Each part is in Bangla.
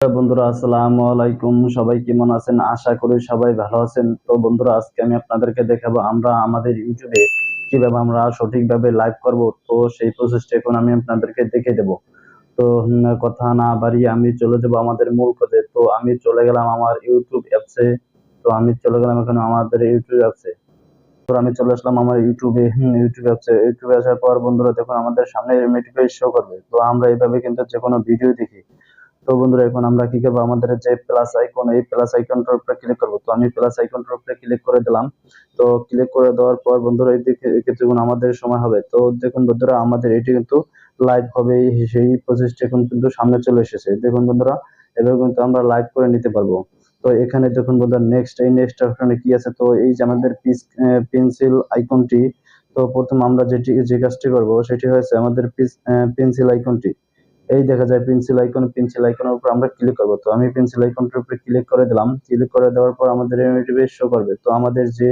বন্ধুরা, আসসালামু আলাইকুম। সবাই কেমন আছেন? আশা করি সবাই ভালো আছেন। তো বন্ধুরা, আজকে আমি আপনাদেরকে দেখাবো আমরা আমাদের ইউটিউবে কীভাবে আমরা সঠিকভাবে লাইভ করব। তো সেই প্রসেসটা এখন আমি আপনাদেরকে দেখে দেব। তো কথা না বাড়িয়ে আমি চলে যাব আমাদের মূল কাজে তো আমি চলে গেলাম আমার ইউটিউব অ্যাপসে তো আমি চলে গেলাম এখানে আমাদের ইউটিউব অ্যাপসে তো আমি চলে আসলাম আমার ইউটিউবে ইউটিউব অ্যাপসে ইউটিউবে আসার পর বন্ধুরা, দেখুন আমাদের সামনে নোটিফিকেশন শো করবে। তো আমরা এইভাবে কিন্তু যে কোনো ভিডিও দেখি। তো বন্ধুরা, এখন আমরা কি করব? আমাদের যে প্লাস আইকন এই প্লাস আইকনটার উপরে ক্লিক করব। তো আমি প্লাস আইকনটার উপরে ক্লিক করে দিলাম। তো ক্লিক করে দেওয়ার পর বন্ধুরা, এই দিকে কিছুক্ষণ আমাদের সময় হবে। তো দেখুন বন্ধুরা, আমাদের এটি কিন্তু লাইভ হবে। সেই প্রসেসটি এখন কিন্তু সামনে চলে এসেছে। দেখুন বন্ধুরা, এভাবে কিন্তু আমরা লাইভ করে নিতে পারব। তো এখানে দেখুন বন্ধুরা নেক্সট এই নেক্সট অপশনে কি আছে? তো এই যে আমাদের পেন্সিল আইকনটি তো প্রথম আমরা যেটি, যে কাজটি করব, সেটি হয়েছে আমাদের পেন্সিল আইকনটি এই দেখা যায় পেন্সিল আইকন পেন্সিল আইকনের উপর আমরা ক্লিক করব। তো আমি পেন্সিল আইকনটার উপরে ক্লিক করে দিলাম। ক্লিক করে দেওয়ার পর আমাদের ইউটিউবে শো করবে। তো আমাদের যে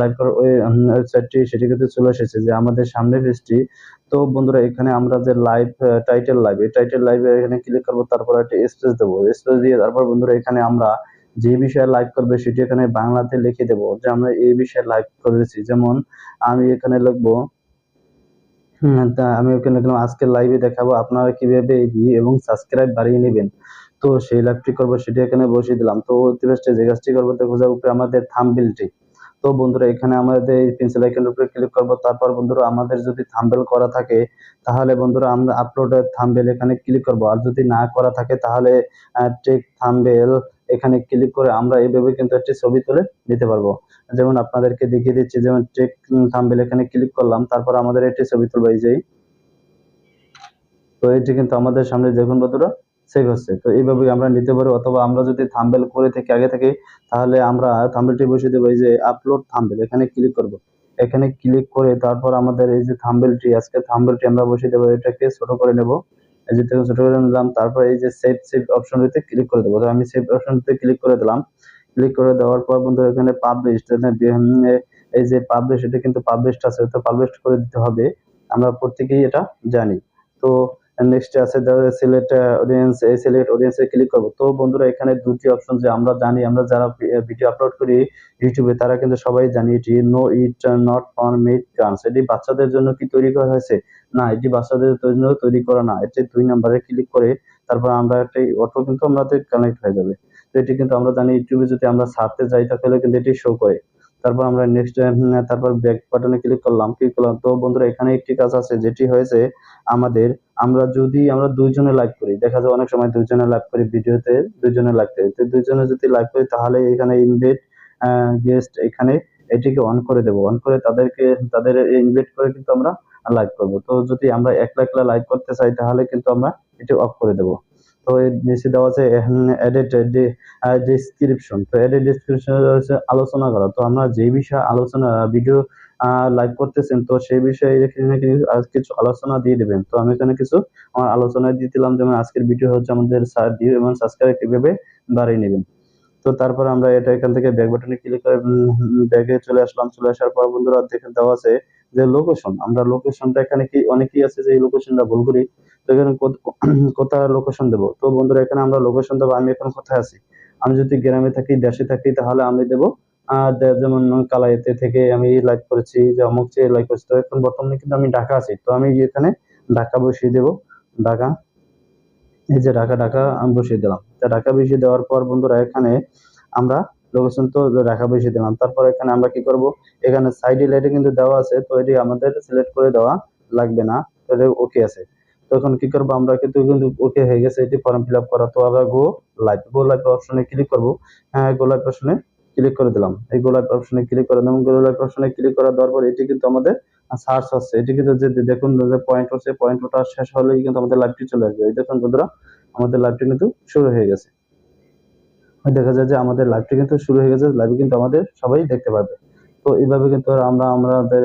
লাইভ ওই ওয়েবসাইটটি সেটি কিন্তু চলে এসেছে যে আমাদের সামনে পেজটি তো বন্ধুরা, এখানে আমরা যে লাইভ টাইটেল লাইভ এই টাইটেল লাইভে এখানে ক্লিক করব, তারপর একটা স্পেস দেবো। স্পেস দিয়ে তারপর বন্ধুরা, এখানে আমরা যে বিষয়ে লাইভ করবে সেটি এখানে বাংলাতে লিখে দেবো। যে আমরা এই বিষয়ে লাইভ করেছি। যেমন আমি এখানে লিখব তা আমি ওখানে লিখলাম আজকের লাইভে দেখাবো, আপনারা কীভাবে ভিউ এবং সাবস্ক্রাইব বাড়িয়ে নেবেন। তো সেই লাইভটি করব, সেটি এখানে বসিয়ে দিলাম। তো অতিবেষ্টে যে কাজটি করব দেখো যে উপরে আমাদের থাম্বেলটি তো বন্ধুরা, এখানে আমাদের এই পেন্সিল আইকনের উপরে ক্লিক করব, তারপর বন্ধুরা, আমাদের যদি থাম্বেল করা থাকে, তাহলে বন্ধুরা, আমরা আপলোড থাম্বেল এখানে ক্লিক করব। আর যদি না করা থাকে, তাহলে টেক থাম্বেল এখানে ক্লিক করে আমরা এইভাবে কিন্তু একটি ছবি তুলে নিতে পারব। যেমন আপনাদেরকে দেখিয়ে দিচ্ছি, যেমন টেক থাম্বেল এখানে ক্লিক করলাম, তারপর আমাদের একটি ছবি তুলবো, এই যে। তো এটি কিন্তু আমাদের সামনে দেখুন বন্ধুরা সেভ হচ্ছে। তো এইভাবে আমরা নিতে পারি অথবা আমরা যদি থাম্বেল করে থেকে, আগে থেকে, তাহলে আমরা থাম্বেলটি বসিয়ে দেবো, এই যে আপলোড থাম্বেল এখানে ক্লিক করব। এখানে ক্লিক করে তারপর আমাদের এই যে থাম্বেলটি আজকে থাম্বেলটি আমরা বসিয়ে দেবো, এটাকে ছোট করে নেব। এই যে থেকে ছোট করে নিলাম, তারপর এই যে সেভ সেভ অপশনটিতে ক্লিক করে দেবো। আমি সেভ অপশনটিতে ক্লিক করে দিলাম। ক্লিক করে দেওয়ার পর বন্ধু এখানে পাবলিশ এই যে পাবলিশ এটা কিন্তু পাবলিশড আছে, তো পাবলিশ করে দিতে হবে। আমরা প্রত্যেকেই এটা জানি। তো নেক্সট আছে সিলেক্ট অডিয়েন্স এই সিলেক্ট অডিয়েন্সে ক্লিক করব। তো বন্ধুরা, এখানে দুটি অপশন যে আমরা জানি, আমরা যারা ভিডিও আপলোড করি ইউটিউবে তারা কিন্তু সবাই জানি এটি no it not for made guns এটি বাচ্চাদের জন্য কি তৈরি করা হয়েছে? না, এটি বাচ্চাদের জন্য তৈরি করা না। এটি দুই নম্বরে ক্লিক করে তারপর আমরা একটা অটো কিন্তু আমাদের কানেক্ট হয়ে যাবে। তো এটি কিন্তু আমরা জানি ইউটিউবে যদি আমরা ছাড়তে যাই, তাহলে কিন্তু এটি শো করে। তারপর আমরা নেক্সট তারপর ব্যাক বাটনে ক্লিক করলাম ক্লিক করলাম। তো বন্ধুরা, এখানে একটি কাজ আছে, যেটি হয়েছে আমাদের, আমরা যদি, আমরা দুইজনে লাইভ করি, দেখা যায় অনেক সময় দুইজনে লাইভ করি ভিডিওতে, দুইজনে লাইভ করি। তো দুইজনে যদি লাইভ করি, তাহলে এখানে ইনভাইট গেস্ট এখানে এটিকে অন করে দেবো। অন করে তাদেরকে, তাদের ইনভাইট করে কিন্তু আমরা লাইভ করব। তো যদি আমরা একলা একলা লাইভ করতে চাই, তাহলে কিন্তু আমরা এটি অফ করে দেবো। তো নিচে দেওয়া আছে এডিট ডিসক্রিপশন তো এডিট ডিসক্রিপশন হচ্ছে আলোচনা করা। তো আমরা যে বিষয়ে আলোচনা ভিডিও লাইভ করতেছেন, তো সেই বিষয়ে আজ কিছু আলোচনা দিয়ে দিবেন। তো আমি এখানে কিছু, আমার আলোচনা দিয়ে দিলাম, যেমন আজকের ভিডিও হচ্ছে আমাদের ভিউ এবং সাবস্ক্রাইব কীভাবে বাড়িয়ে নেবেন। তো তারপর আমরা এটা এখান থেকে ব্যাক বাটনে ক্লিক করে ব্যাগে চলে আসলাম। চলে আসার পর বন্ধুরা দেখে দেওয়া আছে যে লোকেশন আমরা লোকেশনটা এখানে কি, অনেকেই আছে যে এই লোকেশনটা ভুল করি, তো এখানে কোথায় লোকেশন দেবো? তো বন্ধুরা, এখানে আমরা লোকেশন দেবো, আমি এখন কোথায় আছি? আমি যদি গ্রামে থাকি, দেশে থাকি, তাহলে আমি দেবো যেমন কালাইতে থেকে আমি লাইক করেছি, যে অমুক চেয়ে লাইক করেছি, তো এখন বর্তমানে কিন্তু আমি ঢাকা আছি, তো আমি এখানে ঢাকা বসিয়ে দেবো, ঢাকা, এই যে ঢাকা ঢাকা, আমি বসিয়ে দিলাম, তা ঢাকা বসিয়ে দেওয়ার পর বন্ধুরা, এখানে আমরা লোকেশন তো ঢাকা বসিয়ে দিলাম তারপর এখানে আমরা কি করব? এখানে সাইডে লাইটে কিন্তু দেওয়া আছে, তো এটি আমাদের সিলেক্ট করে দেওয়া লাগবে না ওকে আছে। তো এখন কি করব আমরা? কিন্তু কিন্তু ওকে হয়ে গেছে এটি ফর্ম ফিল আপ করা। তো আবার গো লাইভ গো লাইভ অপশনে ক্লিক করব। হ্যাঁ গো লাইভ অপশনে ক্লিক করে দিলাম। এই গো লাইভ অপশনে ক্লিক করে দিলাম। গো লাইভ অপশনে ক্লিক করা দেওয়ার পর এটি কিন্তু আমাদের সার্চ হচ্ছে। এটি কিন্তু যে দেখুন, যে পয়েন্ট হচ্ছে পয়েন্ট ওটা শেষ হলেই কিন্তু আমাদের লাইভটি চলে আসবে। এই দেখুন বন্ধুরা, আমাদের লাইভটি কিন্তু শুরু হয়ে গেছে। দেখা যায় যে আমাদের লাইভটি কিন্তু শুরু হয়ে গেছে লাইভে কিন্তু আমাদের সবাই দেখতে পাবে তো এইভাবে কিন্তু আমরা, আমাদের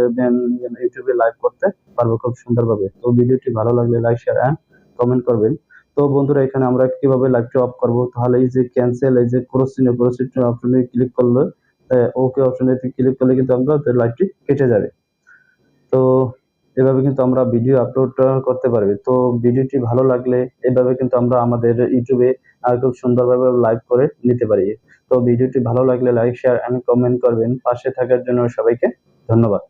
ইউটিউবে লাইভ করতে পারব খুব সুন্দরভাবে। তো ভিডিওটি ভালো লাগলে লাইক শেয়ার অ্যান্ড কমেন্ট করবেন। তো বন্ধুরা, এখানে আমরা কীভাবে লাইভটি অফ করব? তাহলে এই যে ক্যান্সেল এই যে ক্রস চিহ্ন অপশনে ক্লিক করলে ওকে অপশনে ক্লিক করলে কিন্তু আমরা লাইভটি কেটে যাবে। তো এভাবে কিন্তু আমরা ভিডিও আপলোড করতে পারবে। তো ভিডিওটি ভালো লাগলে এভাবে কিন্তু আমরা আমাদের ইউটিউবে আর খুব সুন্দরভাবে লাইভ করে নিতে পারি। তো ভিডিওটি ভালো লাগলে লাইক শেয়ার এন্ড কমেন্ট করবেন। পাশে থাকার জন্য সবাইকে ধন্যবাদ।